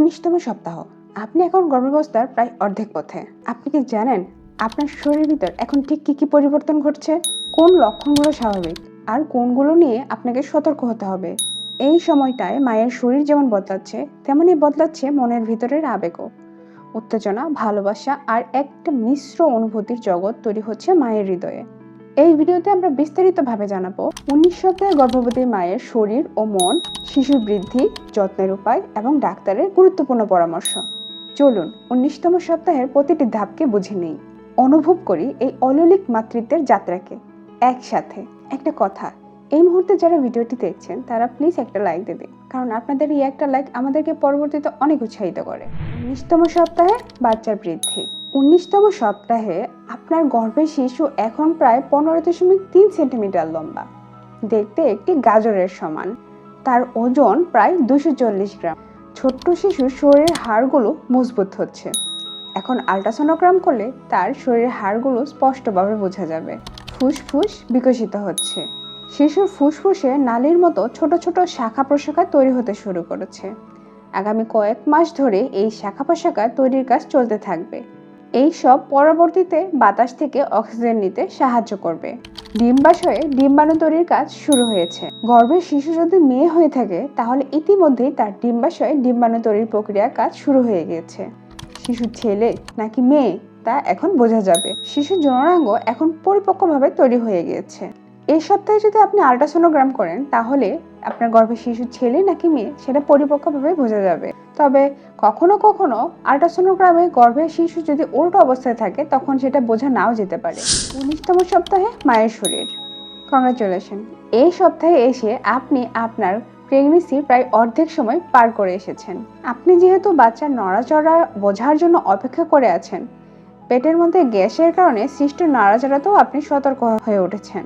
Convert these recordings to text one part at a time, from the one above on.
উনিশতম সপ্তাহ। আপনি এখন গর্ভাবস্থার প্রায় অর্ধেক পথে। আপনি কি জানেন আপনার শরীরের ভিতর এখন ঠিক কি কি পরিবর্তন ঘটছে? কোন লক্ষণগুলো স্বাভাবিক? আর কোনগুলো নিয়ে আপনাকে সতর্ক হতে হবে? এই সময়টায় মায়ের শরীর যেমন বদলাচ্ছে, তেমনই বদলাচ্ছে মনের ভিতরের আবেগও। উত্তেজনা, ভালোবাসা আর একটা মিশ্র অনুভূতির জগৎ তৈরি হচ্ছে মায়ের হৃদয়ে। এই ভিডিওতে আমরা বিস্তারিতভাবে জানাব উনিশ সপ্তাহে গর্ভবতী মায়ের শরীর ও মন, শিশুর বৃদ্ধি, যত্নের উপায় এবং ডাক্তারের গুরুত্বপূর্ণ পরামর্শ। চলুন উনিশতম সপ্তাহের প্রতিটি ধাপকে বুঝে নেই। অনুভব করি এই অলৌলিক মাতৃত্বের যাত্রাকে। একসাথে একটা কথা, এই মুহূর্তে যারা ভিডিওটি দেখছেন, তারা প্লিজ একটা লাইক দেবে কারণ আপনাদের এই একটা লাইক আমাদেরকে পরবর্তীতে অনেক উৎসাহিত করে। উনিশতম সপ্তাহে বাচ্চার বৃদ্ধি। উনিশতম সপ্তাহে আপনার গর্ভের শিশু এখন প্রায় পনেরো দশমিক তিন সেন্টিমিটার লম্বা। দেখতে একটি গাজরের সমান। তার ওজন প্রায় দুশো চল্লিশ গ্রাম। ছোট্ট শিশুর শরীরের হাড়গুলো মজবুত হচ্ছে। এখন আল্ট্রাসোনোগ্রাম করলে তার শরীরের হাড়গুলো স্পষ্টভাবে বোঝা যাবে। ফুসফুস বিকশিত হচ্ছে। শিশুর ফুসফুসে নালীর মতো ছোট ছোট শাখা প্রশাখা তৈরি হতে শুরু করেছে। আগামী কয়েক মাস ধরে এই শাখা প্রশাখা তৈরির কাজ চলতে থাকবে। এই সব পরবর্তীতে বাতাস থেকে অক্সিজেন নিতে সাহায্য করবে। ডিম্বাশয়ে ডিম্বাণু তৈরির কাজ শুরু হয়েছে। গর্ভের শিশু যদি মেয়ে হয়ে থাকে, তাহলে ইতিমধ্যেই তার ডিম্বাশয়ে ডিম্বাণু তৈরির প্রক্রিয়া কাজ শুরু হয়ে গিয়েছে। শিশু ছেলে নাকি মেয়ে? তা এখন বোঝা যাবে। শিশুর জনরাঙ্গ এখন পরিপক্কভাবে তৈরি হয়ে গিয়েছে। এই সপ্তাহে যদি আপনি আল্ট্রাসোনোগ্রাম করেন, তাহলে আপনার গর্ভে শিশু ছেলে নাকি মেয়ে, সেটা পরিপক্কভাবে বোঝা যাবে। তবে কখনো কখনো আল্ট্রাসোনোগ্রামে গর্ভের শিশু যদি উল্টো অবস্থায় থাকে, তখন সেটা বোঝা নাও যেতে পারে। উনিশতম সপ্তাহে মায়ের শরীর। কংগ্রাচুলেশন এই সপ্তাহে এসে আপনি আপনার প্রেগনেন্সির প্রায় অর্ধেক সময় পার করে এসেছেন। আপনি যেহেতু বাচ্চার নড়াচড়া বোঝার জন্য অপেক্ষা করে আছেন, পেটের মধ্যে গ্যাসের কারণে সৃষ্ট নাড়াচাড়াতেও আপনি সতর্ক হয়ে উঠেছেন।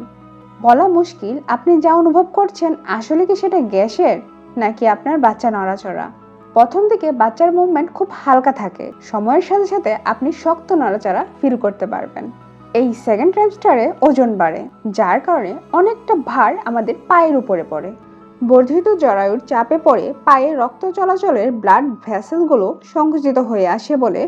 বলা মুশকিল, আপনি যা অনুভব করছেন আসলে কি সেটা গ্যাসের নাকি আপনার বাচ্চা নড়াচড়া? প্রথম দিকে বাচ্চার মুভমেন্ট খুব হালকা থাকে, সময়ের সাথে সাথে আপনি শক্ত নড়াচড়া ফিল করতে পারবেন। এই সেকেন্ড ট্রাইমস্টারে ওজন বাড়ে, যার কারণে অনেকটা ভার আমাদের পায়ের উপরে পড়ে। বর্ধিত জরায়ুর চাপে পড়ে পায়ে রক্ত চলাচলের ব্লাড ভ্যাসেলগুলো সংকুচিত হয়ে আসে বলে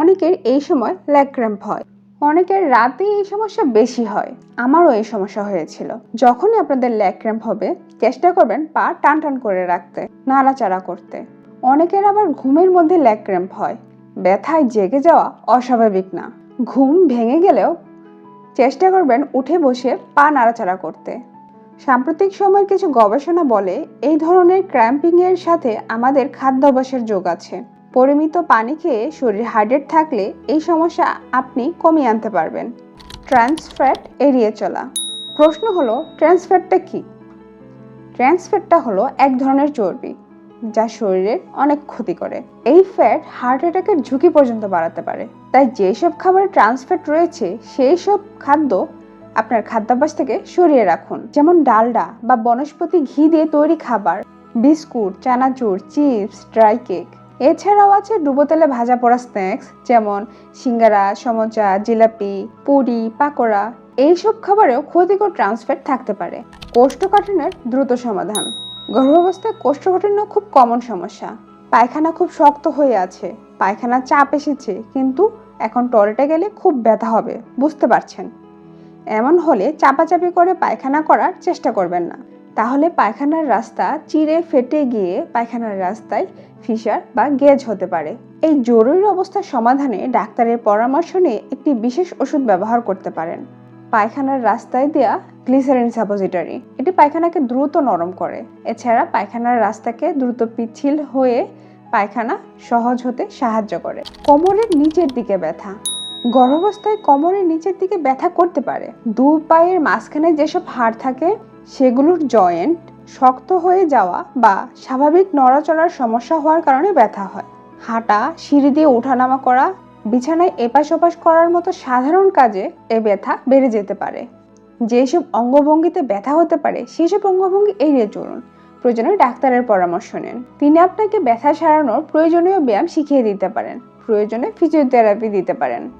অনেকের এই সময় ল্যাগ ক্র্যাম্প হয়। অনেকের রাতে এই সমস্যা বেশি হয়। আমারও এই সমস্যা হয়েছিল। যখনই আপনাদের ল্যাগ ক্র্যাম্প হবে, চেষ্টা করবেন পা টান টান করে রাখতে, নাড়াচাড়া করতে। অনেকের আবার ঘুমের মধ্যে ল্যাগ ক্র্যাম্প হয়। ব্যথায় জেগে যাওয়া অস্বাভাবিক না। ঘুম ভেঙে গেলেও চেষ্টা করবেন উঠে বসে পা নাড়াচাড়া করতে। সাম্প্রতিক সময়ের কিছু গবেষণা বলে, এই ধরনের ক্র্যাম্পিং এর সাথে আমাদের খাদ্যাভ্যাসের যোগ আছে। পরিমিত পানি খেয়ে শরীর হাইড্রেট থাকলে এই সমস্যা আপনি কমিয়ে আনতে পারবেন। ট্রান্সফ্যাট এড়িয়ে চলা। প্রশ্ন হলো ট্রান্সফ্যাটটা কি? ট্রান্সফ্যাটটা হলো এক ধরনের চর্বি যা শরীরের অনেক ক্ষতি করে। এই ফ্যাট হার্ট অ্যাটাকের ঝুঁকি পর্যন্ত বাড়াতে পারে। তাই যেসব খাবারে ট্রান্সফ্যাট রয়েছে সেই সব খাদ্য আপনার খাদ্যাভ্যাস থেকে সরিয়ে রাখুন। যেমন ডালডা বা বনস্পতি ঘি দিয়ে তৈরি খাবার, বিস্কুট, চানাচুর, চিপস, ড্রাই কেক। এছাড়াও আছে ডুবো তেলে ভাজা পড়া স্ন্যাক্স, যেমন সিঙ্গারা, সমচা, জিলাপি, পুরি, পাকোড়া। এইসব খাবারেও ক্ষতিকর ট্রান্সফ্যাট থাকতে পারে। কোষ্ঠকাঠিন্যের দ্রুত সমাধান। গর্ভাবস্থায় কোষ্ঠকাঠিন্য খুব কমন সমস্যা। পায়খানা খুব শক্ত হয়ে আছে। পায়খানা চাপ এসেছে, কিন্তু এখন টয়লেটে গেলে খুব ব্যথা হবে, বুঝতে পারছেন? এমন হলে চাপাচাপি করে পায়খানা করার চেষ্টা করবেন না। তাহলে পায়খানার রাস্তা চিড়ে ফেটে গিয়ে পায়খানার রাস্তায় ফিসার বা গেজ হতে পারে। এই জরুরি অবস্থার সমাধানে ডাক্তারের পরামর্শ নিয়ে একটি বিশেষ ওষুধ ব্যবহার করতে পারেন। পায়খানার রাস্তায় দেয়া গ্লিসারিন সাপোজিটরি। এটি পায়খানাকে দ্রুত নরম করে। এছাড়া পায়খানার রাস্তাকে দ্রুত পিচ্ছিল হয়ে পায়খানা সহজ হতে সাহায্য করে। কোমরের নিচের দিকে ব্যথা। গর্ভাবস্থায় কোমরের নিচের দিকে ব্যথা করতে পারে। দু পায়ের মাঝখানে যেসব হাড় থাকে সেগুলোর জয়েন্ট শক্ত হয়ে যাওয়া বা স্বাভাবিক নড়াচড়ার সমস্যা হওয়ার কারণে ব্যথা হয়। হাঁটা, সিঁড়ি দিয়ে ওঠানামা করা, বিছানায় এপাশ ওপাশ করার মতো সাধারণ কাজে এ ব্যথা বেড়ে যেতে পারে। যেসব অঙ্গভঙ্গিতে ব্যথা হতে পারে, সেসব অঙ্গভঙ্গি এড়িয়ে চলুন। প্রয়োজনে ডাক্তারের পরামর্শ নেন। তিনি আপনাকে ব্যথা সারানোর প্রয়োজনীয় ব্যায়াম শিখিয়ে দিতে পারেন। প্রয়োজনে ফিজিওথেরাপি দিতে পারেন।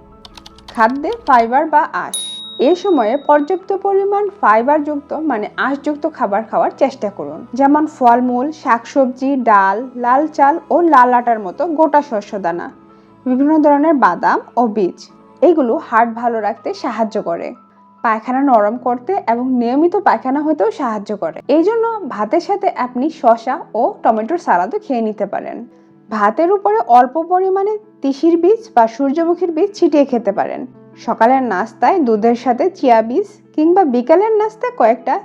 খাদ্যে ফাইবার বা আঁশ। এ সময়ে পর্যাপ্ত পরিমাণ ফাইবারযুক্ত মানে আঁশযুক্ত খাবার খাওয়ার চেষ্টা করুন। যেমন ফলমূল, শাকসবজি, ডাল, লাল চাল ও লাল আটার মতো গোটা শস্য দানা, বিভিন্ন ধরনের বাদাম ও বীজ। এগুলো হার্ট ভালো রাখতে সাহায্য করে, পায়খানা নরম করতে এবং নিয়মিত পায়খানা হতেও সাহায্য করে। এই জন্য ভাতের সাথে আপনি শসা ও টমেটোর সালাদও খেয়ে নিতে পারেন। ভাতের উপরে অল্প পরিমাণে তিসির বীজ বা সূর্যমুখীর বীজ ছিটিয়ে খেতে পারেন। সকালের নাস্তায় দুধের সাথে চিয়া বীজ কিংবা বিকালের নাস্তায় কয়েকটা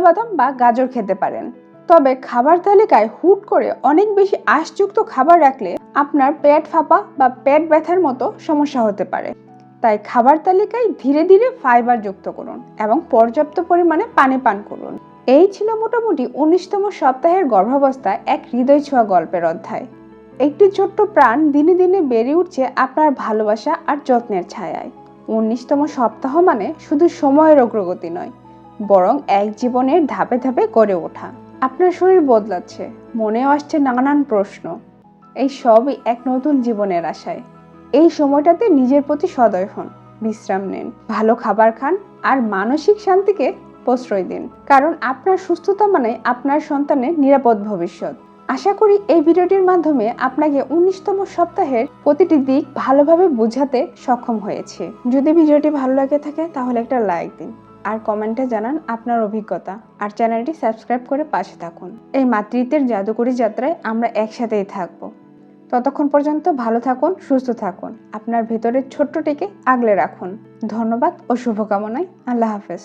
বাদাম বা গাজর খেতে পারেন। তবে খাবার তালিকায় হুট করে অনেক বেশি আঁশযুক্ত খাবার রাখলে আপনার পেট ফাঁপা বা পেট ব্যথার মতো সমস্যা হতে পারে। তাই খাবার তালিকায় ধীরে ধীরে ফাইবার যুক্ত করুন এবং পর্যাপ্ত পরিমাণে পানি পান করুন। এই ছিল মোটামুটি উনিশতম সপ্তাহের গর্ভাবস্থায় এক হৃদয় ছোঁয়া গল্পের অধ্যায়। একটি ছোট্ট প্রাণ দিনে দিনে বেড়ে উঠছে আপনার ভালোবাসা আর যত্নের ছায়ায়। উনিশতম সপ্তাহ মানে শুধু সময়ের অগ্রগতি নয়, বরং এক জীবনের ধাপে ধাপে গড়ে ওঠা। আপনার শরীর বদলাচ্ছে, মনেও আসছে নানান প্রশ্ন। এই সবই এক নতুন জীবনের আশায়। এই সময়টাতে নিজের প্রতি সদয় হন, বিশ্রাম নিন, ভালো খাবার খান, আর মানসিক শান্তিকে প্রশ্রয় দিন। কারণ আপনার সুস্থতা মানে আপনার সন্তানের নিরাপদ ভবিষ্যৎ। আশা করি এই ভিডিওটির মাধ্যমে আপনাকে উনিশতম সপ্তাহের প্রতিটি দিক ভালোভাবে বোঝাতে সক্ষম হয়েছে। যদি ভিডিওটি ভালো লাগে থাকে, তাহলে একটা লাইক দিন আর কমেন্টে জানান আপনার অভিজ্ঞতা আর চ্যানেলটি সাবস্ক্রাইব করে পাশে থাকুন। এই মাতৃত্বের জাদুকরী যাত্রায় আমরা একসাথেই থাকব। ততক্ষণ পর্যন্ত ভালো থাকুন, সুস্থ থাকুন। আপনার ভেতরের ছোট্টটিকে আগলে রাখুন। ধন্যবাদ ও শুভকামনায়। আল্লাহ হাফেজ।